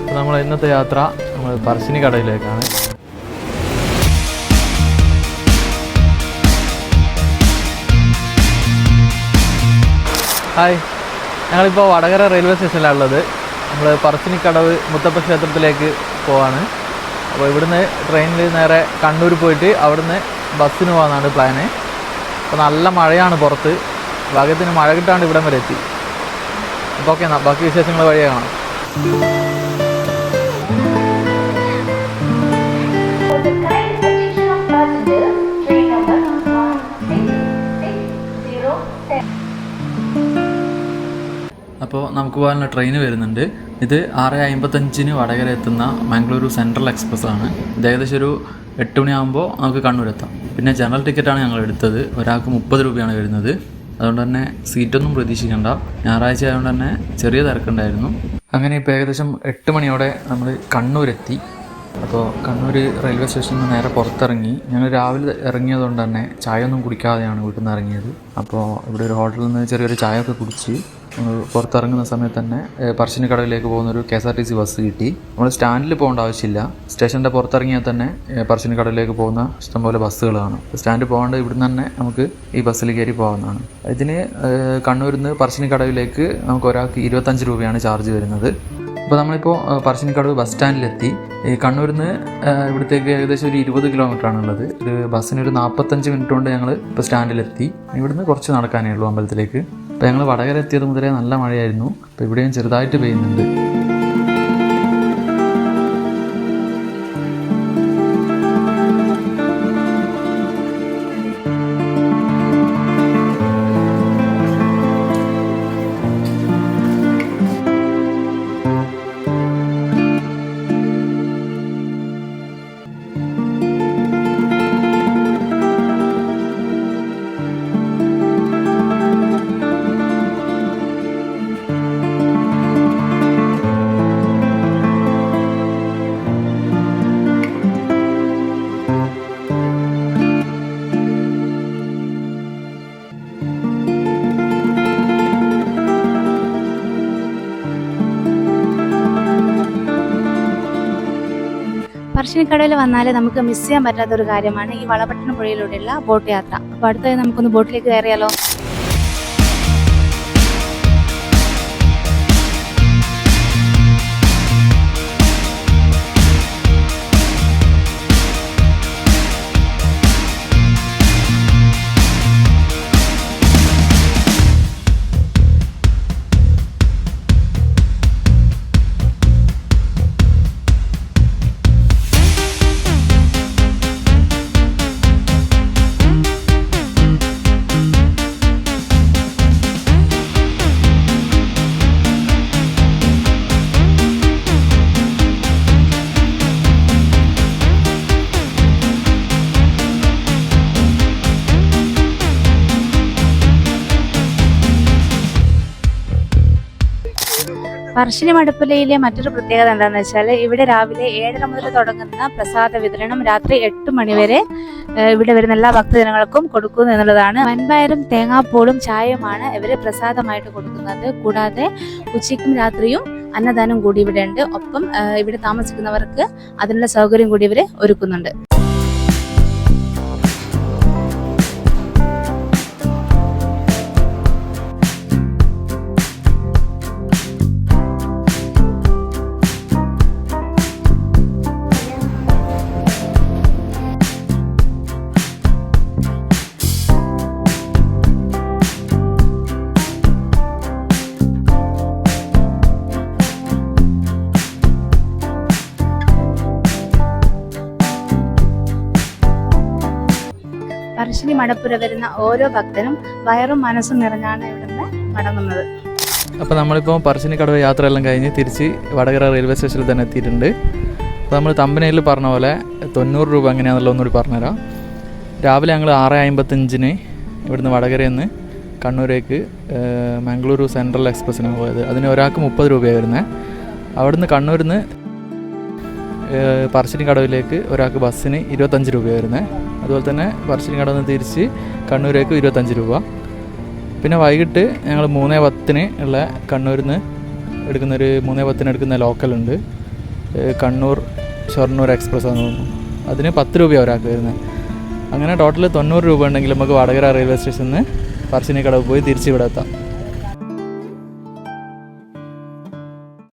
അപ്പോൾ നമ്മൾ ഇന്നത്തെ യാത്ര നമ്മൾ പറശ്ശിനി കടയിലേക്കാണ്. ഹായ്. ഞങ്ങളിപ്പോൾ വടകര റെയിൽവേ സ്റ്റേഷനിലാണ് ഉള്ളത്. നമ്മൾ പറശ്ശിനിക്കടവ് മുത്തപ്പ ക്ഷേത്രത്തിലേക്ക് പോവാണ്. അപ്പോൾ ഇവിടുന്ന് ട്രെയിനിൽ നേരെ കണ്ണൂർ പോയിട്ട് അവിടുന്ന് ബസ്സിന് പോകാനാണ് പ്ലാന്. അപ്പോൾ നല്ല മഴയാണ് പുറത്ത്. ഭാഗ്യത്തിന് മഴ കിട്ടാണ്ട് ഇവിടം വരെ എത്തി. അപ്പോൾ ഓക്കെ എന്നാൽ ബാക്കി വിശേഷങ്ങൾ വഴിയെ അപ്പോൾ നമുക്ക് പോകാനുള്ള ട്രെയിൻ വരുന്നുണ്ട്. ഇത് ആറ് അമ്പത്തഞ്ചിന് വടകര എത്തുന്ന മംഗളൂരു സെൻട്രൽ എക്സ്പ്രസ് ആണ്. ഇത് ഏകദേശം ഒരു എട്ട് മണിയാകുമ്പോൾ നമുക്ക് കണ്ണൂർ എത്താം. പിന്നെ ജനറൽ ടിക്കറ്റാണ് ഞങ്ങൾ എടുത്തത്. ഒരാൾക്ക് മുപ്പത് രൂപയാണ് വരുന്നത്. അതുകൊണ്ട് തന്നെ സീറ്റൊന്നും പ്രതീക്ഷിക്കേണ്ട. ഞായറാഴ്ച ആയതുകൊണ്ട് തന്നെ ചെറിയ തിരക്കുണ്ടായിരുന്നു. അങ്ങനെ ഇപ്പോൾ ഏകദേശം എട്ട് മണിയോടെ നമ്മൾ കണ്ണൂരെത്തി. അപ്പോൾ കണ്ണൂർ റെയിൽവേ സ്റ്റേഷനിൽ നിന്ന് നേരെ പുറത്തിറങ്ങി. ഞങ്ങൾ രാവിലെ ഇറങ്ങിയതുകൊണ്ട് തന്നെ ചായ ഒന്നും കുടിക്കാതെയാണ് വീട്ടിൽ നിന്ന് ഇറങ്ങിയത്. അപ്പോൾ ഇവിടെ ഒരു ഹോട്ടലിൽ നിന്ന് ചെറിയൊരു ചായ ഒക്കെ കുടിച്ച് പുറത്തിറങ്ങുന്ന സമയത്ത് തന്നെ പറശ്ശിനി പറശ്ശിനിക്കടവിലേക്ക് പോകുന്ന ഒരു K S R T C bus കിട്ടി. നമ്മൾ സ്റ്റാൻഡിൽ പോകേണ്ട ആവശ്യമില്ല. സ്റ്റേഷന്റെ പുറത്തിറങ്ങിയാൽ തന്നെ പറശ്ശിനി പറശ്ശിനിക്കടവിലേക്ക് പോകുന്ന ഇഷ്ടംപോലെ ബസ്സുകളാണ്. സ്റ്റാൻഡിൽ പോകാണ്ട് ഇവിടുന്ന് തന്നെ നമുക്ക് ഈ ബസ്സിൽ കയറി പോകാവുന്നതാണ്. ഇതിന് കണ്ണൂരിൽ നിന്ന് പറശ്ശിനിക്കടവിലേക്ക് നമുക്ക് ഒരാൾക്ക് ഇരുപത്തഞ്ച് രൂപയാണ് ചാർജ് വരുന്നത്. അപ്പോൾ നമ്മളിപ്പോൾ പറശ്ശിനിക്കടവ് ബസ് സ്റ്റാൻഡിലെത്തി. ഈ കണ്ണൂരിൽ നിന്ന് ഇവിടുത്തേക്ക് ഏകദേശം ഒരു ഇരുപത് കിലോമീറ്റർ ആണുള്ളത് ഒരു ബസ്സിന് ഒരു നാൽപ്പത്തഞ്ച് മിനിറ്റ് കൊണ്ട് ഞങ്ങൾ ഇപ്പോൾ സ്റ്റാൻഡിലെത്തി. ഇവിടുന്ന് കുറച്ച് നടക്കാനേ ഉള്ളൂ അമ്പലത്തിലേക്ക്. അപ്പോൾ ഞങ്ങൾ വടകര എത്തിയത് മുതലേ നല്ല മഴയായിരുന്നു. അപ്പോൾ ഇവിടെയും ചെറുതായിട്ട് പെയ്യുന്നുണ്ട്. പറശ്ശിനിക്കടവിൽ വന്നാൽ നമുക്ക് മിസ് ചെയ്യാൻ പറ്റാത്ത ഒരു കാര്യമാണ് ഈ വളപട്ടണം പുഴയിലൂടെയുള്ള ബോട്ട് യാത്ര. അപ്പോൾ അടുത്തായി നമുക്കൊന്ന് ബോട്ടിലേക്ക് കയറിയാലോ? പറശ്ശിനി മടപ്പിലയിലെ മറ്റൊരു പ്രത്യേകത എന്താണെന്ന് വെച്ചാൽ ഇവിടെ രാവിലെ ഏഴര മുതൽ തുടങ്ങുന്ന പ്രസാദ വിതരണം രാത്രി എട്ട് മണിവരെ ഇവിടെ വരുന്ന എല്ലാ ഭക്തജനങ്ങൾക്കും കൊടുക്കുന്നു എന്നുള്ളതാണ്. വൻപയറും തേങ്ങാപ്പൂളും ചായയുമാണ് ഇവർ പ്രസാദമായിട്ട് കൊടുക്കുന്നത്. കൂടാതെ ഉച്ചയ്ക്കും രാത്രിയും അന്നദാനം കൂടി ഇവിടെ ഉണ്ട് ഒപ്പം ഇവിടെ താമസിക്കുന്നവർക്ക് അതിനുള്ള സൗകര്യം കൂടി ഇവർ ഒരുക്കുന്നുണ്ട്. പറശ്ശിനി മടപ്പുര വരുന്ന ഓരോ ഭക്തനും വയറും മനസ്സും നിറഞ്ഞാണ് ഇവിടുന്ന് മടങ്ങുന്നത്. അപ്പോൾ നമ്മളിപ്പോൾ യാത്ര യാത്രയെല്ലാം കഴിഞ്ഞ് തിരിച്ച് വടകര റെയിൽവേ സ്റ്റേഷനിൽ തന്നെ എത്തിയിട്ടുണ്ട്. അപ്പോൾ നമ്മൾ തമ്പനയിൽ പറഞ്ഞ പോലെ തൊണ്ണൂറ് രൂപ എങ്ങനെയാണെന്നുള്ള ഒന്നുകൂടി പറഞ്ഞുതരാം. രാവിലെ ഞങ്ങൾ ആറ് അമ്പത്തഞ്ചിന് ഇവിടുന്ന് വടകരയിൽ നിന്ന് കണ്ണൂരേക്ക് മംഗളൂരു സെൻട്രൽ എക്സ്പ്രസ്സിനാണ് പോയത്. അതിന് ഒരാൾക്ക് മുപ്പത് രൂപയാണ് വരുന്നത് അവിടുന്ന് കണ്ണൂരിൽ നിന്ന് പറശ്ശിനി കടവിലേക്ക് ഒരാൾക്ക് ബസ്സിന് ഇരുപത്തഞ്ച് രൂപയാണ് വരുന്നത് അതുപോലെ തന്നെ പറശ്ശിനിക്കടവിൽ നിന്ന് തിരിച്ച് കണ്ണൂരേക്ക് ഇരുപത്തഞ്ച് രൂപ. പിന്നെ വൈകിട്ട് ഞങ്ങൾ മൂന്നേ പത്തിന് ഉള്ള കണ്ണൂരിൽ നിന്ന് എടുക്കുന്നൊരു മൂന്നേ പത്തിന് എടുക്കുന്ന ലോക്കലുണ്ട് കണ്ണൂർ ഷൊർണൂർ എക്സ്പ്രസ് എന്ന് തോന്നുന്നു. അതിന് പത്ത് രൂപയാണ് ഒരാൾക്ക് വരുന്നത്. അങ്ങനെ ടോട്ടൽ തൊണ്ണൂറ് രൂപ ഉണ്ടെങ്കിൽ നമുക്ക് വടകര റെയിൽവേ സ്റ്റേഷനിൽ നിന്ന് പറശ്ശിനിക്കടവ് പോയി തിരിച്ച് ഇവിടെ എത്താം.